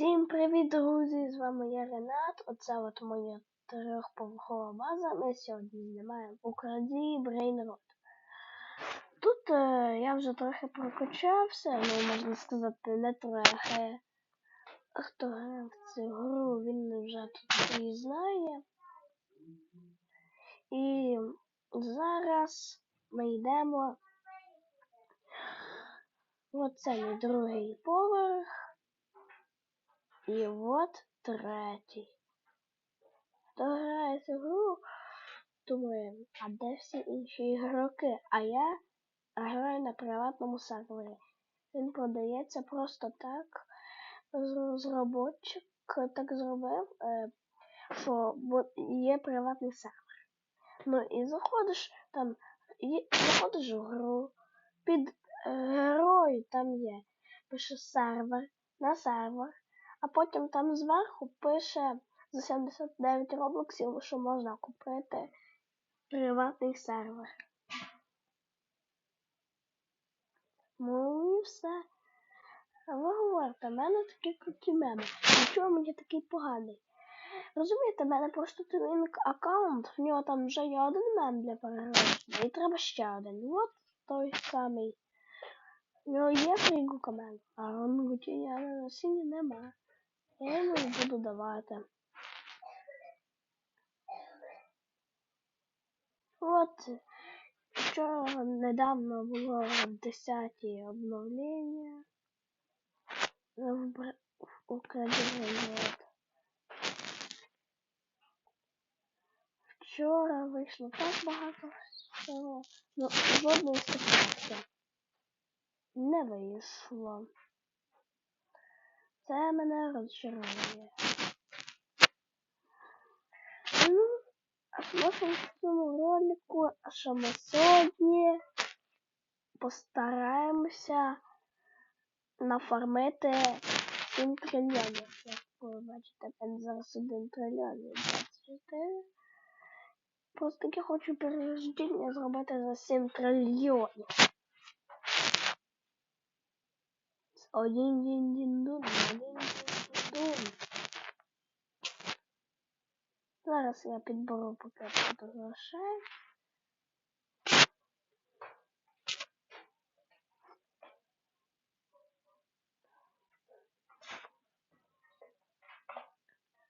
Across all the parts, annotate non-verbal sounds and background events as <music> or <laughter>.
Всім привіт, друзі! З вами я Ренат. Оце от моя трьохповерхова база. Ми сьогодні знімаємо Украді Брейнрод. Тут е, я вже трохи прокачався, ну можна сказати, не трохи. Хто грав в цю гру, він вже тут її знає. І зараз ми йдемо. Оце мій другий поверх. І от третій. Хто грає цю гру, думає, а де всі інші ігроки? А я граю на приватному сервері. Він продається просто так. Розробочик так зробив, е, що є приватний сервер. Ну і заходиш там, є, заходиш в гру, під е, герою там є. Пише сервер, на сервер. А потім там зверху пише за 79 роблоксів, що можна купити приватний сервер. Ну і все. Ви говорите, в мене такі круті меми. Нічого мені такий поганий. Розумієте, в мене просто твінк аккаунт, в нього там вже є один мем для перегрузки, і треба ще один. От той самий. У нього є фрігука мем, а я на насінні немає. Я йому буду давати. От вчора недавно було 10 обновлення в Україні. Вчора вийшло так багато всього. Ну, жодної ситуації не вийшло. Це мене розчаровує. Ну, а в нашому ролику, що ми сьогодні постараємося нафармити 7 трильйонів. Як ви бачите, там зараз 1 трильйон і 24. Просто я хочу перерождення зробити за 7 трильйонів. Один день день дун, один день дун. Зараз я підберу поки до грошей.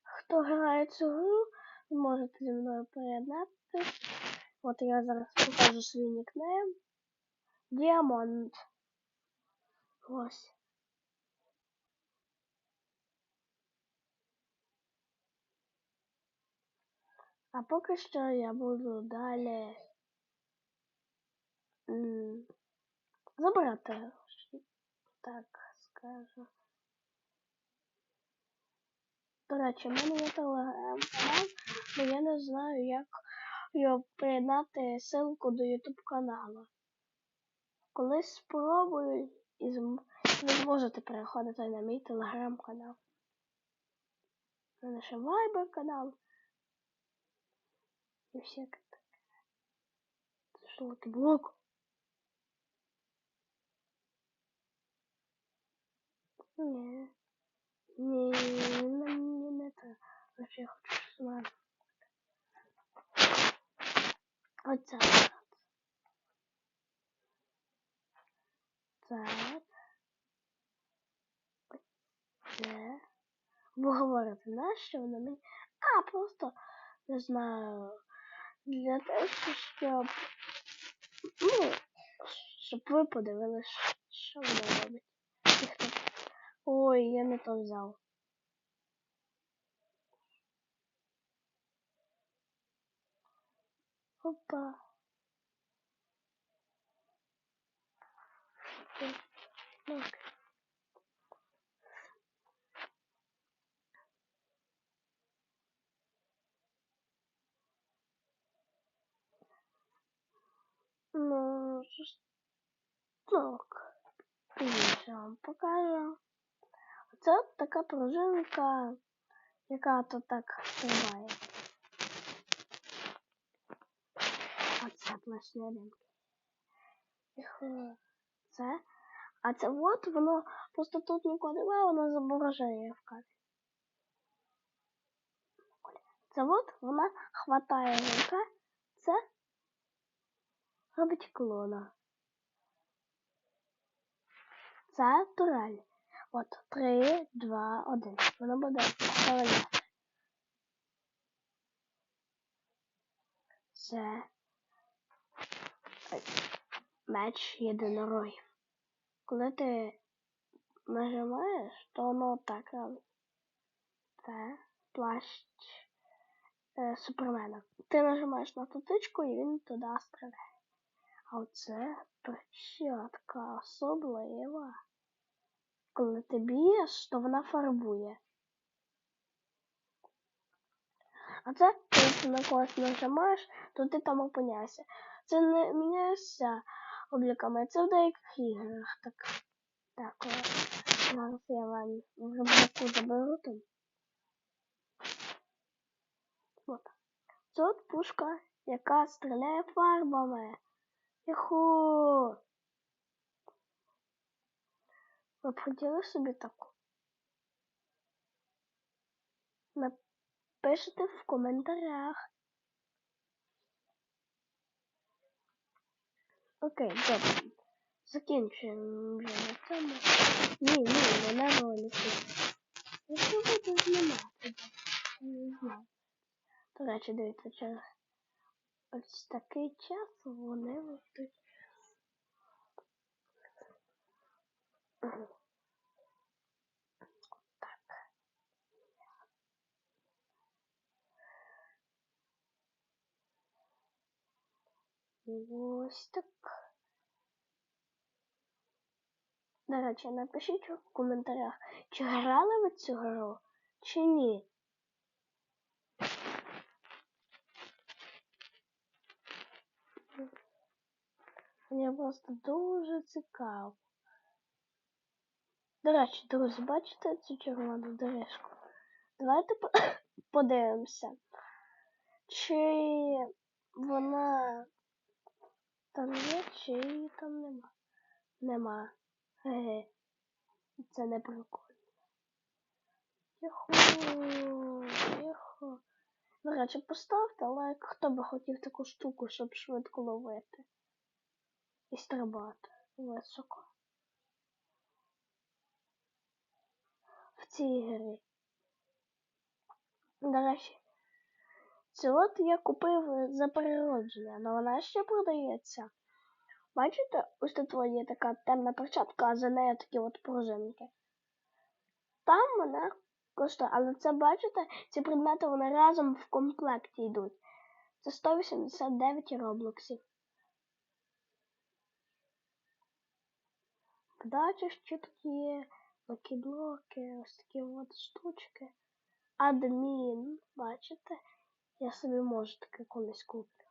Хто грає цю гру, ви можете зі мною приєднатися. От я зараз покажу свій нікнейм. Діамант. Ось. А поки що я буду далі забирати так скажу. До речі, в мене є телеграм-канал, але я не знаю, як його приєднати ссылку до YouTube каналу. Колись спробую і ви зможете переходити на мій телеграм-канал. Мене ще Viber канал. И всякое такое. Что это блок? Не. Не, не, не, не это. Вообще я хочу с вами. Вот так. Так. Це. Ви говорите, нащо воно мені? А, просто не знаю. Для того, щоб ну, щоб ви подивилися, що вона робить. Ой, я не то взяв. Опа. Так. Ну, так. Пізніше вам покажу. Це от така пружинка, яка то так тримає. Оце плашнеринки. Це. А це от воно просто тут нікого немає, воно зображає в кадрі. Це от вона хватає рука, це робить клона. Це турель. От, три, два, один. Воно буде стріляти. Це меч єдинорогів. Коли ти нажимаєш, то воно так. Це плащ е, супермена. Ти нажимаєш на ту тичку і він туди стріляє. Оце перчатка особлива. Коли ти б'єш, то вона фарбує. А це, коли ти на когось нажимаєш, то ти там опиняєшся. Це не міняєшся обліками, це в деяких іграх так. Так, зараз я вам в заберу там. От. От пушка, яка стріляє фарбами. Юху! Ви б хотіли собі таку? Напишите в коментарях. Окей, добре. Закінчуємо вже на цьому. Ні, ні, не на ролики. Якщо буду знімати, не знаю. До речі, дивіться, через ось такий час вони. Так. Ось так. До речі, напишіть в коментарях, чи грали ви цю гру, чи ні. Мені просто дуже цікаво. До речі, друзі, бачите цю червону доріжку? Давайте <coughs> подивимося, чи вона там є, чи її там нема. Нема. Ге. Це не прикольно. Тихо, тихо. До речі, поставте лайк, хто би хотів таку штуку, щоб швидко ловити. І стрибати високо. В цій грі. До речі, це от я купив за переродження, але вона ще продається. Бачите, ось тут є така темна перчатка, а за нею такі от пружинки. Там вона коштує, але це бачите, ці предмети вони разом в комплекті йдуть. Це 189 роблоксів. Тут є лакіблоки, ось такі от штучки. Адмін, бачите? Я собі можу таке колись куплю.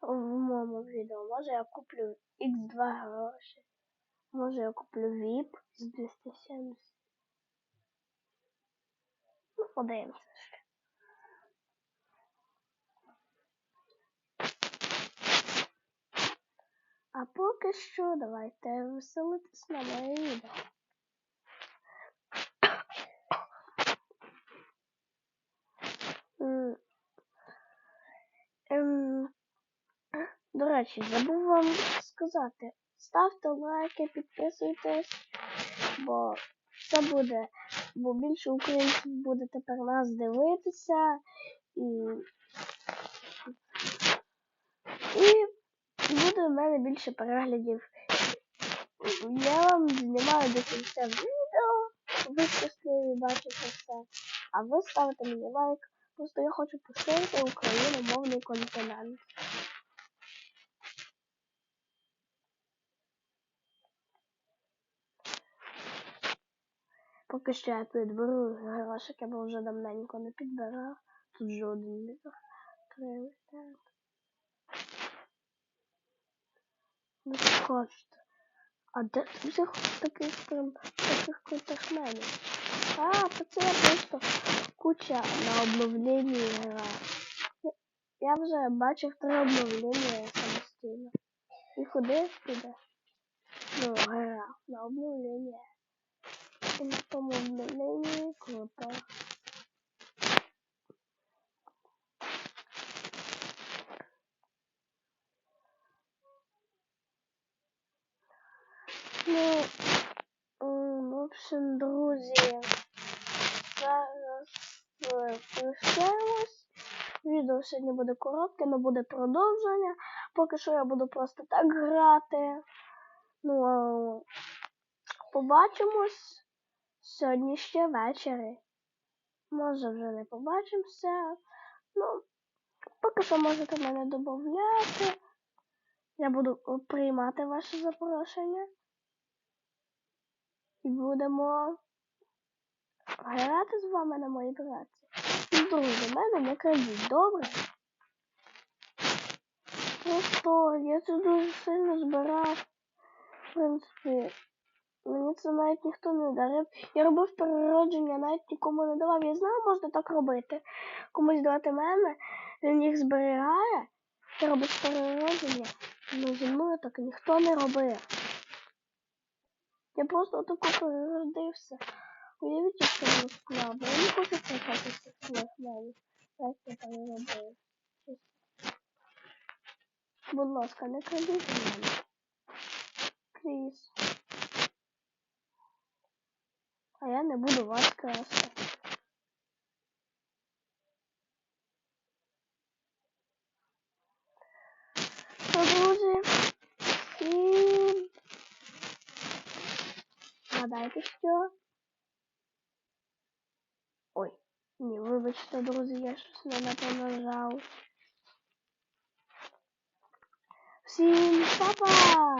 В моєму відео. Може я куплю X2 гроші. Може я куплю VIP з 270. Ну, подивимося ще. А поки що давайте веселитись на моє відео. Ем, До речі, забув вам сказати. Ставте лайки, підписуйтесь, бо це буде, бо більше українців буде тепер нас дивитися і, і буде в мене більше переглядів. Я вам знімаю до кінця відео, ви щасливі бачите все. А ви ставите мені лайк. Просто я хочу поширити україномовний континент. Поки що я підберу грошики, бо вже давненько не підбирав. Тут жоден не прилетає. Ну скажете. А де ти взяв таких прям таких мене? А, то це я просто куча на обновленні граю. Я- вже бачив три обновлення самостійно. І куди піде? Ну, гра на обновлення. І на тому обновленні круто. Ну, м, в общем, друзі, зараз е, прощаємось. Сьогодні буде коротке, але буде продовження. Поки що я буду просто так грати. Ну, побачимось сьогодні ще ввечері. Може вже не побачимося. Ну, поки що можете мене додати. Я буду приймати ваше запрошення. І будемо грати з вами на моїй праці. Ну, Друзі, мене не крадіть, добре? Просто я це дуже сильно збирав. В принципі, мені це навіть ніхто не дарив. Я робив переродження, навіть нікому не давав. Я знаю, можна так робити. Комусь давати мене, він їх зберігає, ти робиш переродження. Ну зі мною так ніхто не робив. Я просто таку переродився. Уявіть, що я склав. Я не хочу цікавитися своїх мене. Як я переробив. Будь ласка, не крадіть мене. Пліз. А я не буду вас красти. Що, друзі? І... Гадайте, що? Ой, ні, вибачте, друзі, я щось не на то. Всім па-па!